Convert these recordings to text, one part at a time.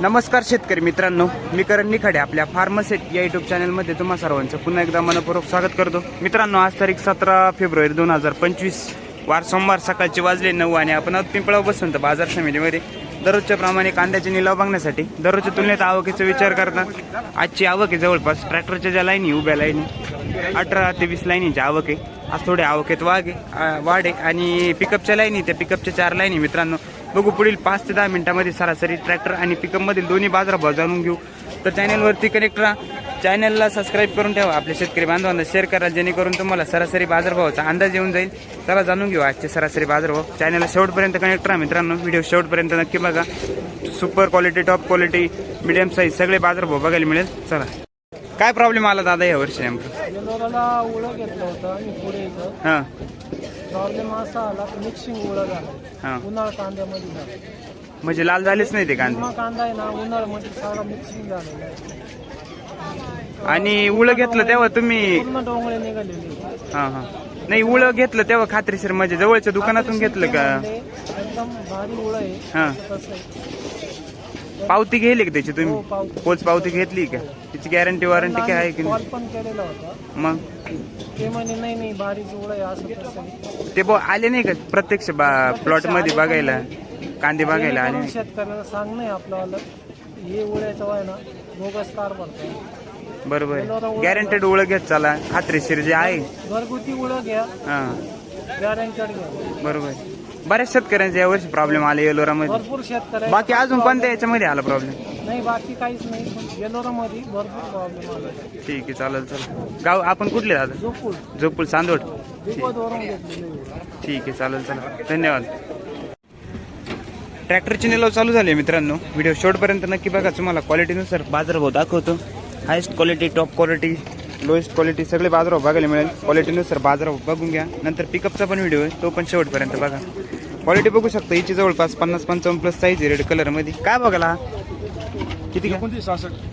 नमस्कार शेतकरी मित्रांनो मी करण निखाडे आपल्या फार्मसेट या युट्यूब चॅनलमध्ये तुम्हा सर्वांचं पुन्हा एकदा मनपूर्वक स्वागत करतो. मित्रांनो आज तारीख सतरा फेब्रुवारी दोन हजार पंचवीस वार सोमवार सकाळचे वाजले नऊ आणि आपण आहोत पिंपळा बसून तर बाजार समितीमध्ये. दररोजच्या प्रमाणे कांद्याचे निलाव बघण्यासाठी दररोजच्या तुलनेत आवकीचा विचार करता आजची आवक आहे जवळपास ट्रॅक्टरच्या ज्या लाईनी उभ्या लाईनी अठरा ते वीस लाईनीची आवक आहे. आज थोडे आवकेत वाघ आहे वाढ आहे आणि पिकअपच्या लाईनी त्या पिकअपच्या चार लाईनी मित्रांनो. बघू पुढील पाच ते दहा मिनिटांमध्ये सरासरी ट्रॅक्टर आणि पिकअपमधील दोन्ही बाजारभाव जाणून घेऊ. तर चॅनलवरती कनेक्ट राहा. चॅनलला सबस्क्राईब करून ठेवा. आपल्या शेतकरी बांधवांना शेअर करा. जेणेकरून तुम्हाला सरासरी बाजारभावाचा अंदाज येऊन जाईल. चला जाणून घेऊ आजचे सरासरी बाजारभाव. चॅनलला शेवटपर्यंत कनेक्ट राहा मित्रांनो. व्हिडिओ शेवटपर्यंत नक्की बघा. Super quality top quality medium size सगळे बाजारभाव बघायला मिळेल. चला. काय प्रॉब्लेम आला दादा या वर्षी नेमकं? हां. प्रॉब्लेम असा आला की मिक्सिंग उळं झालं. हां. उन्हाळ कांद्यामध्ये झालं. म्हणजे लाल झालेच नाही ते कांदे? किंवा कांदा आहे ना उन्हाळ्यामध्ये सगळा मिक्सिंग झालेला आहे. आणि उळं घेतलं तेव्हा तुम्ही पूर्ण डोंगळे निघालेले. हां हां. नाही उळं घेतलं तेव्हा खात्रीशीर म्हणजे जवळच्या दुकानातून घेतलं का? एकदम भारी उळं आहे. हां. तसं आहे. पावती घेतली का त्याची हो, तुम्ही पावती. पोच पावती घेतली का? त्याची गॅरंटी वॉरंटी काय आहे की कॉल नाही पण केलेला होता. मग? ते म्हणे नाही नाही उळं आहे असं तसं ते बो आले नाही का प्रत्यक्ष प्लॉटमध्ये बघायला? कांदे बघायला आले जेणेकरून नाही. शेतकऱ्याला सांग नाही आपलं हे उळ्याचं आहे ना बोगस कारभार बरोबर गॅरंटेड ओळख घेत चला. खात्रीशीर जे आहे. घरगुती उळं घ्या. हा. गॅरंटेड घ्या. बरोबर बऱ्याच शेतकऱ्यांचे यावर्षी प्रॉब्लेम आले येलोरा मध्ये भरपूर शेतकरी बाकी अजून कोणत्या याच्यामध्ये आला प्रॉब्लेम नाही बाकी काहीच नाही पण येलोरामध्ये भरपूर प्रॉब्लेम आला. ठीक आहे चालेल चालेल. गाव आपण कुठले दादा? जोपूल जोपूल चांदोड घेतलेले ठीक आहे चालेल चला धन्यवाद. ट्रॅक्टरची निलाव चालू झाली आहे मित्रांनो. व्हिडिओ शेवटपर्यंत नक्की बघा. तुम्हाला क्वालिटीनुसार बाजारभाव दाखवतो. Highest quality top quality lowest quality सगळे बाजारभाव बघायला मिळेल. क्वालिटीनुसार बाजारभाव बघून घ्या. नंतर पिकअपचा पण व्हिडिओ आहे तो पण शेवटपर्यंत बघा. क्वालिटी बघू शकता हिची जवळपास पन्नास पंचावन्न प्लस साईज आहे रेड कलरमध्ये काय बघायला किती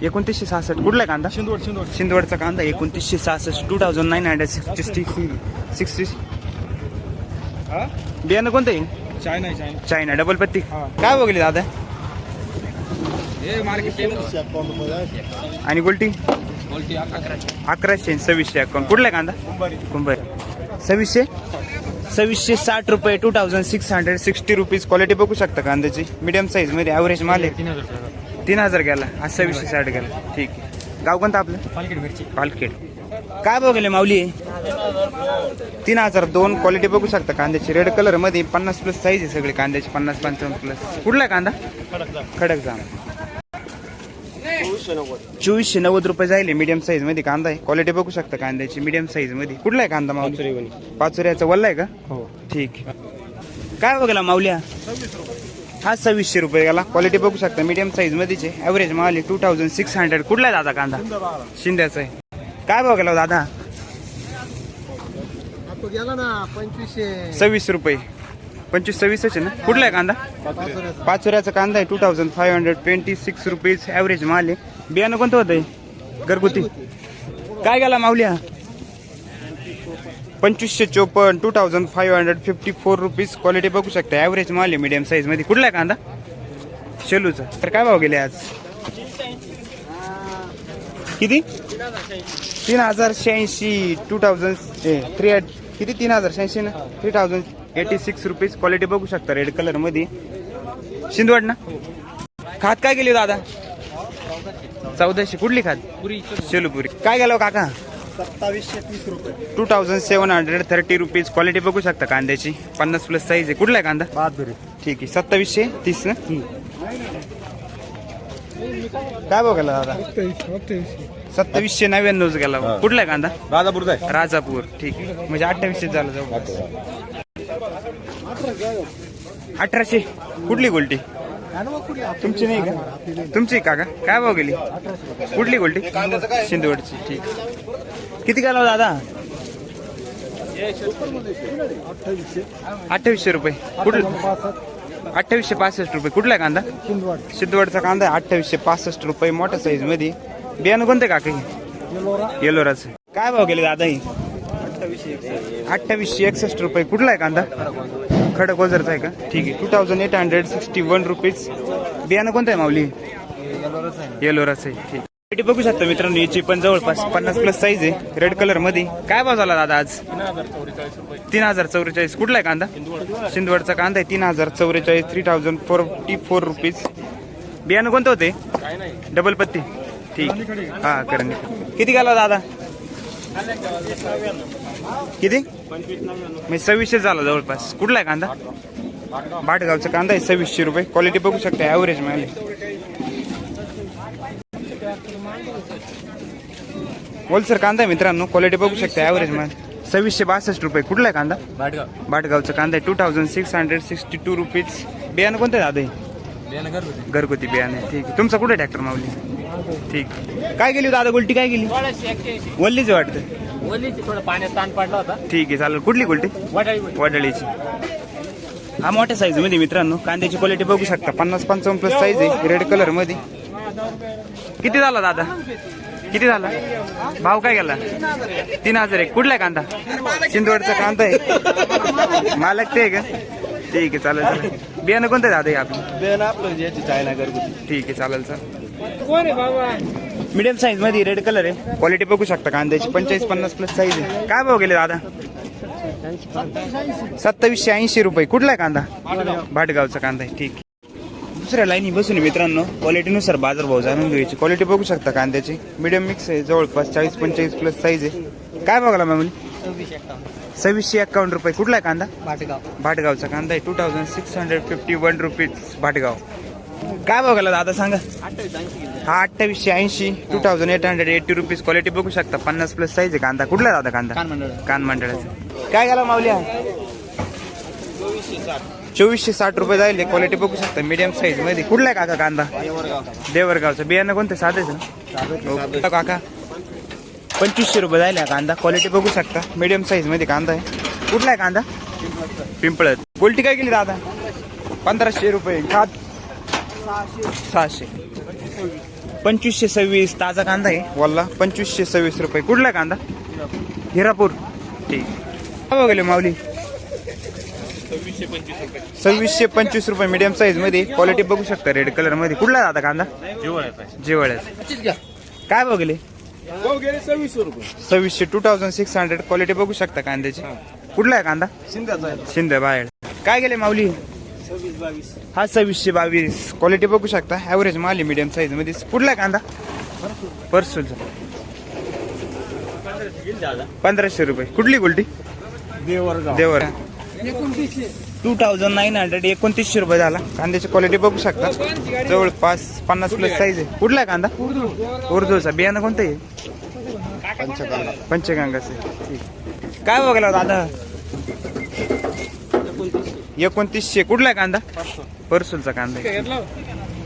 एकोणतीसशे सहासष्ट. कुठला कांदा? शिंदवड शिंदवड. शिंदवडचा कांदा एकोणतीसशे सहासष्ट two thousand nine hundred sixty sixty बियाणं कोणतं आहे? चायना चायना चायना डबल पत्ती. हा. काय बघली दादा? आणि गोल्टी? अकराशे. सव्वीसशे अकाउंट. कुठला कांदा? कुंभार. सव्वीसशे? सव्वीसशे साठ रुपये two thousand six hundred sixty rupees quality बघू शकता कांद्याची मीडियम साईजमध्ये ॲव्हरेज माल आहे. तीन हजार गेला. आज सव्वीसशे साठ गेला. ठीक आहे. गाव कोणतं आपलं? पालखेड मिरची. पालखेड. काय बघले माऊली? तीन हजार दोन क्वालिटी बघू शकता कांद्याची रेड कलरमध्ये पन्नास प्लस साईज आहे सगळे कांद्याची पन्नास पंचावन्न प्लस कुठला आहे कांदा? खडक जाम चोवीसशे नव्वद. रुपये जाईल मीडियम साईजमध्ये कांदा आहे. क्वालिटी बघू शकता कांद्याची मीडियम साईजमध्ये. कुठला आहे कांदा माऊली? पाचोऱ्याचा वल्ला आहे का? हो. ठीक काय बघला माऊल्या? हा सव्वीसशे रुपये गेला. क्वालिटी बघू शकता. मीडियम साईज मध्येच आहे ॲव्हरेज माल टू थाउजंड सिक्स हंड्रेड कुठला आहे दादा कांदा? शिंद्याचा आहे. काय बघला दादा? आता गेला ना पंचवीसशे. सव्वीस रुपये. पंचवीस सव्वीसच आहे ना? कुठला आहे कांदा? पाचोऱ्याचा कांदा आहे two thousand five hundred twenty six rupees average माल आहे. बियाणं कोणतं होतं आहे घरगुती. काय गेला माऊल्या पंचवीसशे चोपन्न two thousand five hundred fifty four rupees quality बघू शकता. ॲव्हरेज माल आहे मिडियम साईजमध्ये कुठला आहे कांदा? शेलूचा. तर काय भाव गेले आज? किती? तीन हजार शहाऐंशी टू थाउजंड थ्री किती? तीन हजार शहाऐंशी ना? Three thousand eighty six rupees quality बघू शकता रेड कलरमध्ये. शिंदवड ना? खात काय गेली हो दादा? चौदाशे. कुठली खात? पुरी शेलूपुरी. काय गेलो काका? सत्तावीसशे तीस रुपये two thousand seven hundred thirty rupees quality बघू शकता कांद्याची. पन्नास प्लस साईज आहे. कुठला आहे कांदा? बहात्तर ठीक आहे. सत्तावीसशे तीस ना? काय बघायला दादा? सत्तावीसशे. नव्याण्णव गेला कुठला आहे कांदा? राजापूरचा आहे. राजापूर. ठीक आहे. म्हणजे अठ्ठावीसशे झालं जाऊ अठराशे. कुठली गोल्टी? तुमची नाही का? तुमची का का काय भाव गेली? कुठली गोल्टी? शिंदवडची. ठीक. किती गेला दादा? अठ्ठावीसशे रुपये. कुठलं? अठ्ठावीसशे पासष्ट रुपये. कुठला आहे कांदा? सिद्धवडचा कांदा अठ्ठावीसशे पासष्ट रुपये मोठ्या साईजमध्ये. बियाणं कोणते का काही येलोराचं. काय भाव गेले दादा ही? अठ्ठावीसशे एकसष्ट रुपये. कुठला आहे कांदा? खडक वजरचा आहे का? ठीक आहे. Two thousand eight hundred sixty one rupees बियाणं कोणतं आहे माऊली? येलो रस आहे. ठीक. पेटी बघू शकता मित्रांनो याची पण जवळपास पन्नास प्लस साईज आहे. रेड कलरमध्ये. काय भाव झाला दादा आज? तीन हजार चौवेचाळीस. कुठला आहे कांदा? शिंदवडचा कांदा आहे. तीन हजार चौवेचाळीस three thousand forty four rupees बियाणं कोणतं होते? डबल पत्ती. ठीक. हा करण किती गेला दादा? किती? म्हणजे सव्वीसशे झाला जवळपास. कुठला आहे कांदा? बाटगावचा कांदा आहे सव्वीसशे रुपये. क्वालिटी बघू शकता ॲव्हरेज मिळाली होलसर कांदा आहे मित्रांनो क्वालिटी बघू शकता ॲव्हरेज माल. सव्वीसशे बासष्ट रुपये. कुठला आहे कांदा? भाटगाव. बाटगावचा कांदा आहे two thousand six hundred sixty two rupees बियाणं कोणतं आहे दादा हे? घरगुती. बियाणे ठीक आहे. तुमचा कुठे ट्रॅक्टर मावली ठीक. काय गेली दादा गुलटी काय गेली वल्लीच वाटतं. वलीची थोडं पाण्यात ताण पडला होता. ठीक आहे चालेल. कुठली गुलटी वडाळी वडाळीची. हा मोठ्या साईजमध्ये मित्रांनो कांद्याची क्वालिटी बघू शकता. पन्नास पंचावन्न प्लस साईज आहे रेड कलरमध्ये. किती झाला दादा? किती झाला? भाव काय गेला? तीन हजार एक. कुठला आहे कांदा? शिंदवडचा कांदा आहे. मालक ते आहे का? ठीक आहे चालेल चालेल. बियाणं कोणतं आहे दादा हे आपलं? बेन आपलं याची चायना घरगुती. ठीक आहे चालेल. कोण आहे बाबा? मीडियम साईजमध्ये रेड कलर आहे. क्वालिटी बघू शकता कांद्याची पंचेचाळीस पन्नास प्लस साईज आहे. काय भाव गेले दादा? सत्तावीसशे ऐंशी रुपये. कुठला आहे कांदा? भाटगावचा कांदा आहे. ठीक दुसऱ्या लाईनी बसून मित्रांनो क्वालिटीनुसार बाजार भाव जाणून घ्यायची. क्वालिटी बघू शकता कांद्याची. मीडियम मिक्स आहे जवळपास चाळीस पंचेचाळीस प्लस साईज आहे. काय बघायला एक्कावन्न सव्वीसशे एक्कावन्न रुपये. कुठला आहे कांदा? भाटगाव. भाटगावचा कांदा आहे. Two thousand six hundred fifty one rupees Bhatgaon. काय बघायला दादा सांगा? अठ्ठावीस ऐंशी हा अठ्ठावीसशे ऐंशी two thousand eight hundred eighty rupees quality बघू शकता. पन्नास प्लस साईज आहे कांदा. कुठला दादा कांदा? कान मंडळ. कान मंडळाचा. काय गेला माऊली हा चोवीसशे साठ. रुपये जाईल क्वालिटी बघू शकता. मीडियम साईजमध्ये. कुठला आहे काका कांदा? देवरगावचा. बियाणं कोणतं? साधेच ना? काका. पंचवीसशे रुपये जाईल हा कांदा. क्वालिटी बघू शकता. मीडियम साईजमध्ये कांदा आहे. कुठला आहे कांदा? पिंपळत गोल्टी काय केली दादा? पंधराशे रुपये. खात सहाशे. पंचवीसशे सव्वीस ताजा कांदा आहे. वल्ला पंचवीसशे सव्वीस रुपये. कुठला आहे कांदा? हिरापूर. ठीक. काय गेले माऊली? सव्वीसशे पंचवीस रुपये मीडियम साईजमध्ये क्वालिटी बघू शकता रेड कलरमध्ये. कुठला आहे दादा कांदा? जेवळ्याचा काय बघले सव्वीसशे two thousand six hundred quality बघू शकता कांद्याची. कुठला आहे कांदा? शिंदे बाहेर. काय गेले माऊली? हा सव्वीसशे बावीस. क्वालिटी बघू शकता. ॲव्हरेज माल आहे मीडियम साईजमध्ये कुठला कांदा? परसूलचा पंधराशे रुपये. कुठली गुलटी देवरगाव. देवर. टू थाउजंड नाईन हंड्रेड एकोणतीसशे रुपये झाला. कांद्याची क्वालिटी बघू शकता. जवळपास पन्नास प्लस साईज आहे. कुठला आहे कांदा? उर्दूचा बियाणं कोणतं आहे? पंचगंगाचे. काय बघायला दादा एकोणतीसशे. कुठला आहे कांदा? परसूलचा कांदा आहे.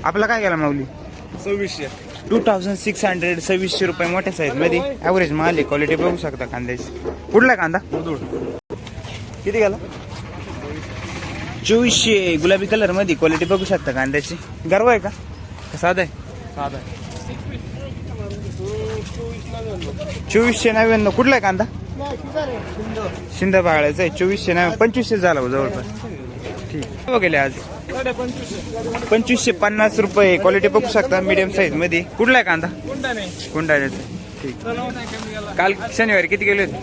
आपला काय गेला माऊली? सव्वीसशे. टू थाउजंड सिक्स हंड्रेड सव्वीसशे रुपये मोठ्या साईजमध्ये. ॲव्हरेज माल आहे क्वालिटी बघू शकता कांद्याची. कुठला आहे कांदा? किती गेला? चोवीसशे. गुलाबी कलरमध्ये क्वालिटी बघू शकता कांद्याची. गर्व आहे का? का साधा आहे. साधा चोवीसशे नव्याण्णव. कुठला आहे कांदा? शिंदे बाळाचा आहे. चोवीसशे नव्याण्णव. पंचवीसशे झाला हो जवळपास. ठीक काय गेले आज? पंचवीसशे पन्नास रुपये. क्वालिटी बघू शकता मीडियम साईजमध्ये. कुठला आहे कांदा? कुंडाण्याचा ठीक काल शनिवारी किती गेले होते?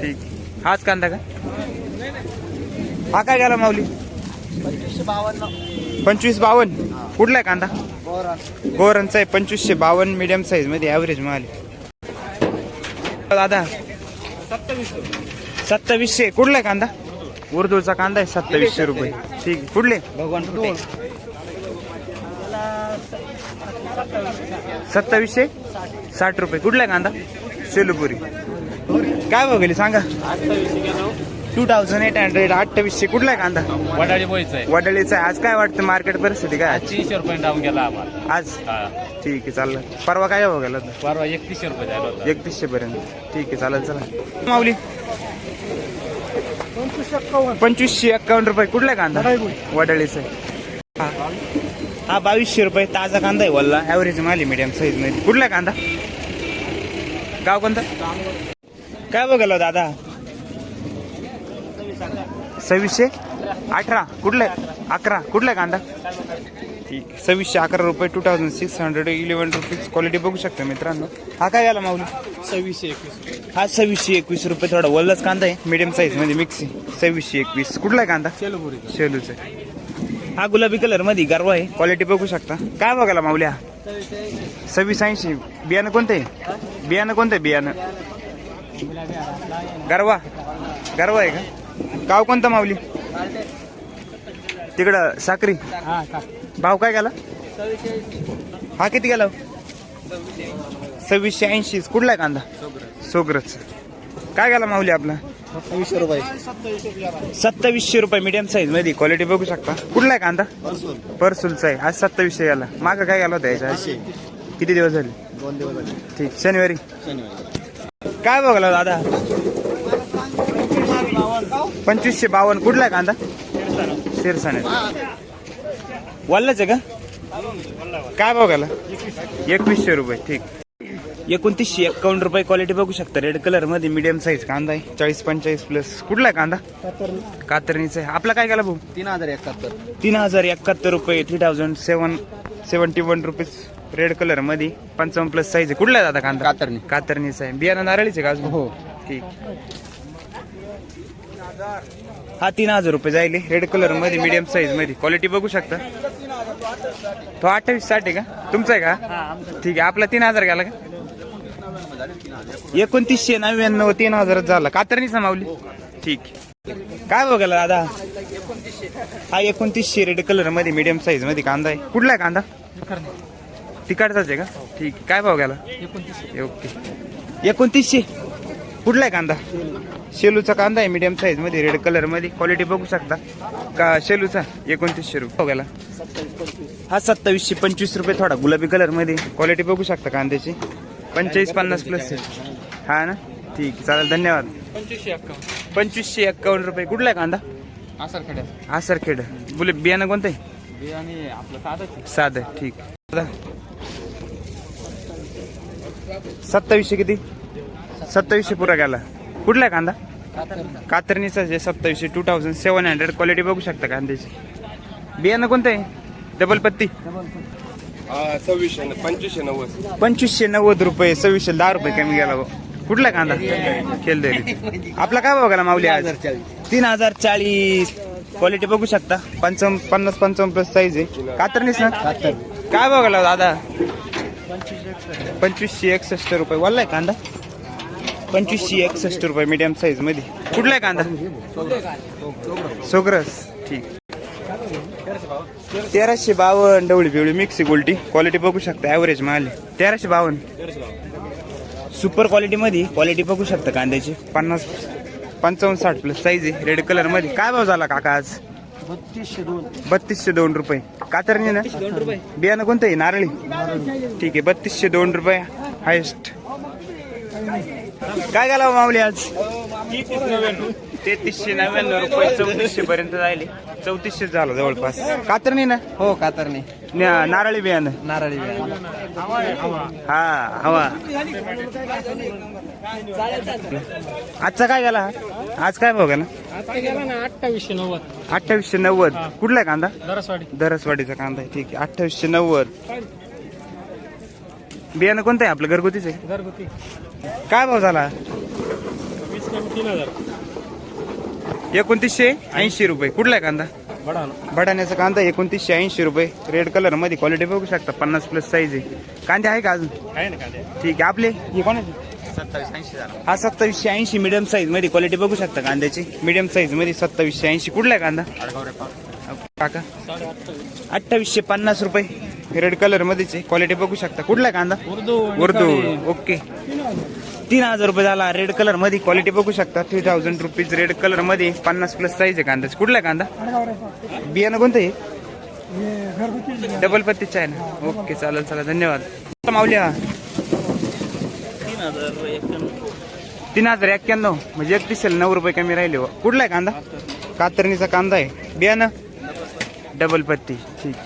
ठीक हाच कांदा का? हा काय गेला माऊली? पंचवीसशे पंचवीस बावन्न. कुठला आहे कांदा? गोवरांचा आहे. पंचवीसशे बावन्न मीडियम साईजमध्ये ॲव्हरेज माल दादा सत्तावीसशे. कुठला आहे कांदा? उर्दूचा कांदा आहे सत्तावीसशे रुपये. ठीक आहे. कुठले? भगवान सत्तावीसशे? साठ रुपये. कुठला आहे कांदा? शेलुपुरी. काय बघेल? सांगा. टू थाउजंड एट हंड्रेड अठ्ठावीसशे. कुठला आहे कांदा? वडाळी वडळीचा आहे. आज काय वाटतं मार्केट परिस्थिती? काय? आज? तीनशे रुपये डाऊन गेला आम्हाला. आज. ठीक आहे चाललं. परवा काय बघायला परवा एकतीसशे रुपये झाला होता. एकतीसशे पर्यंत. ठीक आहे चालेल चला. माऊली. पंचवीसशे एक्कावन्न रुपये. कुठला कांदा? वडाळी. वडाळीचा आहे. हा. हा बावीसशे रुपये ताजा कांदा आहे वल्ला. ॲव्हरेज माली मीडियम साईजमध्ये. कुठला कांदा? गाव कोणता? काय बघायला दादा? सव्वीसशे? अठरा कुठला? आहे? अकरा कुठला आहे कांदा? ठीक सव्वीसशे अकरा रुपये two thousand six hundred eleven rupees quality बघू शकता मित्रांनो. हा काय झाला माऊली? सव्वीसशे एकवीस हा सव्वीसशे एकवीस रुपये थोडा वल्लच कांदा आहे. मीडियम साईजमध्ये मिक्सी सव्वीसशे एकवीस. कुठला आहे कांदा शेलपुरी शेलूचा हा गुलाबी कलरमध्ये गारवा आहे. क्वालिटी बघू शकता. काय बघायला माऊल्या सव्वीस ऐंशी. बियाणं कोणतं? आहे बियाणं कोणतं आहे बियाणं? गरवा. गरवा आहे का? गाव कोणतं माऊली? तिकडं साक्री भाव काय गेला? हा किती गेला? सव्वीसशे ऐंशी. कुठला कांदा? सोगरच काय गेला माऊली आपला? सत्तावीसशे रुपये. सत्तावीसशे रुपये मीडियम साईजमध्ये. क्वालिटी बघू शकता. कुठला आहे कांदा? परसूलचा आहे. आज सत्तावीसशे गेला. मागं काय गेला होता याच्या? किती दिवस झाले? दोन दिवस झाले. ठीक. शनिवारी. शनिवारी. काय बघला दादा? पंचवीसशे बावन्न. कुठला आहे कांदा? शिरसाने वल्लाच आहे का? काय बघायला एकवीसशे रुपये. ठीक. एकोणतीसशे एकावन्न रुपये क्वालिटी बघू शकता. रेड कलरमध्ये मीडियम साईज कांदा आहे. चाळीस पंचेचाळीस प्लस कुठला आहे कांदा? कातरणीचा आहे. आपला काय केला भाऊ? तीन हजार एकाहत्तर. तीन हजार एकाहत्तर रुपये. Three thousand seven seventy one rupees red कलरमध्ये पंचावन्न प्लस साईज आहे. कुठला आहे दादा कांदा? कातरणी. कातरणीचा आहे. बियाणं नारळीचे का हो. ठीक. हा तीन हजार रुपये जाईल रेड कलरमध्ये मीडियम साईजमध्ये. क्वालिटी बघू शकता. तो अठ्ठावीस साठ आहे का? तुमचा आहे का? ठीक आहे. आपला तीन हजार गेला का? एकोणतीसशे नव्याण्णव तीन हजार झाला. कातरणीचा माऊली ठीक. काय बघायला दादा? हा एकोणतीसशे रेड कलरमध्ये मीडियम साईजमध्ये कांदा आहे. कुठला आहे कांदा? तिकडचाच आहे का? ठीक. काय भाव गेला ओके. एकोणतीसशे. कुठला आहे कांदा? शेलूचा कांदा आहे मीडियम साईजमध्ये रेड कलरमध्ये. क्वालिटी बघू शकता. का शेलूचा? एकोणतीसशे रुपये. भाव गेला. हा सत्तावीसशे पंचवीस रुपये थोडा गुलाबी कलरमध्ये. क्वालिटी बघू शकता कांद्याची. पंचेचाळीस पन्नास प्लस हा ना? ठीक चालेल धन्यवाद. पंचवीसशे एक्कावन्न रुपये. कुठला आहे कांदा? असर खेड्या आसरखेड. बुले बियाणं कोणतं आहे? आणि आपलं साधं साधं ठीक. सत्तावीसशे किती? सत्तावीसशे पुरा गेला. कुठला आहे कांदा? कातरणीचा जे सत्तावीसशे two thousand seven hundred quality बघू शकता कांद्याची. बियाणं कोणतं आहे? डबल पत्ती. सव्वीसशे पंचवीसशे नव्वद. पंचवीसशे नव्वद रुपये सव्वीसशे दहा रुपये कमी गेला भाऊ. कुठला कांदा? खेळदरी आपला काय भाव गेला माऊली आज? तीन हजार चाळीस. क्वालिटी बघू शकता. पंचावन्न पन्नास पंचावन्न प्लस साईज आहे. कातरणीस ना? काय भाव गेला दादा? पंचवीसशे एकसष्ट. रुपये. वाढलाय कांदा? पंचवीसशे एकसष्ट रुपये मीडियम साईजमध्ये. कुठला आहे कांदा? सोग्रस. ठीक. तेराशे बावन्न डवळी बिवळी मिक्सी गोल्टी. क्वालिटी बघू शकता ॲव्हरेज माल तेराशे बावन्न. सुपर क्वालिटी मध्ये क्वालिटी बघू शकता कांद्याची. पन्नास पंचावन्न साठ प्लस साईज आहे रेड कलरमध्ये. काय भाव झाला काका आज? बत्तीसशे दोन बत्तीसशे दोन रुपये. कातरणी ना? बियाणं कोणतं आहे? नारळी. ठीक आहे बत्तीसशे दोन रुपये. हायेस्ट काय घालावं माऊली आज? तेहतीसशे नव्याण्णव रुपये चौतीसशे पर्यंत जायले. चौतीसशे झालं जवळपास. कातरणी ना? हो कातरणी. न- नारळी बियाणं. नारळी हा हवा. आजचा काय गेला आज काय भाव गेला आता गेला ना अठ्ठावीसशे नव्वद. अठ्ठावीसशे नव्वद कुठला आहे कांदा? दरसवाडी. दरसवाडीचा कांदा आहे. ठीक आहे. अठ्ठावीसशे नव्वद. बियाणं कोणतं आहे आपलं? घरगुतीच आहे? घरगुती. काय भाव झाला? वीस कमी तीन हजार. एकोणतीसशे ऐंशी रुपये. कुठला आहे कांदा? बडा बटाण्याचा कांदा एकोणतीसशे ऐंशी रुपये. रेड कलरमध्ये क्वालिटी बघू शकता. पन्नास प्लस साईज आहे. कांदे आहे का अजून? आहे ना कांदे. ठीक आहे. आपले? हे कोणाचे? सत्तावीस ऐंशी हा सत्तावीसशे ऐंशी मिडियम साईजमध्ये क्वालिटी बघू शकता कांद्याची. मिडियम साईजमध्ये सत्तावीसशे ऐंशी. कुठला आहे कांदा? काका? अठ्ठावीसशे पन्नास रुपये. रेड कलर मध्येच क्वालिटी बघू शकता. कुठला आहे कांदा? उर्दू उर्दू. ओके. तीन हजार रुपये झाला रेड कलरमध्ये क्वालिटी बघू शकता. थ्री थाउजंड रुपीज रेड कलरमध्ये पन्नास प्लस साईज आहे कांदा कुठला आहे कांदा? बियाणं कोणतं आहे? डबल पत्तीचा आहे ना? ओके चालेल चला धन्यवाद. माऊल्या तीन हजार एक्क्याण्णव म्हणजे एकतीसशे नऊ रुपये कमी राहिले हो. कुठला आहे कांदा? कातरणीचा कांदा आहे. बियाणं? डबल पत्ती. ठीक.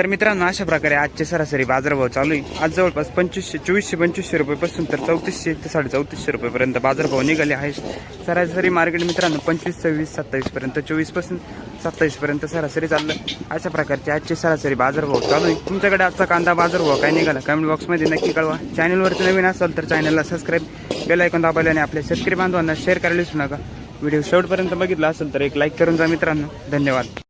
तर मित्रांनो अशा प्रकारे आजचे सरासरी बाजारभाव चालू आहे. आज जवळपास पंचवीसशे चोवीसशे पंचवीसशे रुपयेपासून तर चौतीसशे ते साडे चौतीसशे रुपयेपर्यंत बाजारभाव निघाले आहे सरासरी मार्केट मित्रांनो पंचवीस सव्वीस सत्तावीसपर्यंत चोवीसपासून सत्तावीसपर्यंत सरासरी चाललं. अशा प्रकारचे आजचे सरासरी बाजारभाव चालू आहे. तुमच्याकडे आजचा कांदा बाजारभाव काय निघाला? कमेंट बॉक्समध्ये नक्की कळवा. चॅनलवरती नवीन असाल तर चॅनलला सबस्क्राईब बेल ऐकून दाबायला आणि आपल्या शेतकरी बांधवांना शेअर करायला विसरू नका. व्हिडिओ शेवटपर्यंत बघितला असेल तर एक लाईक करून जा मित्रांनो. धन्यवाद.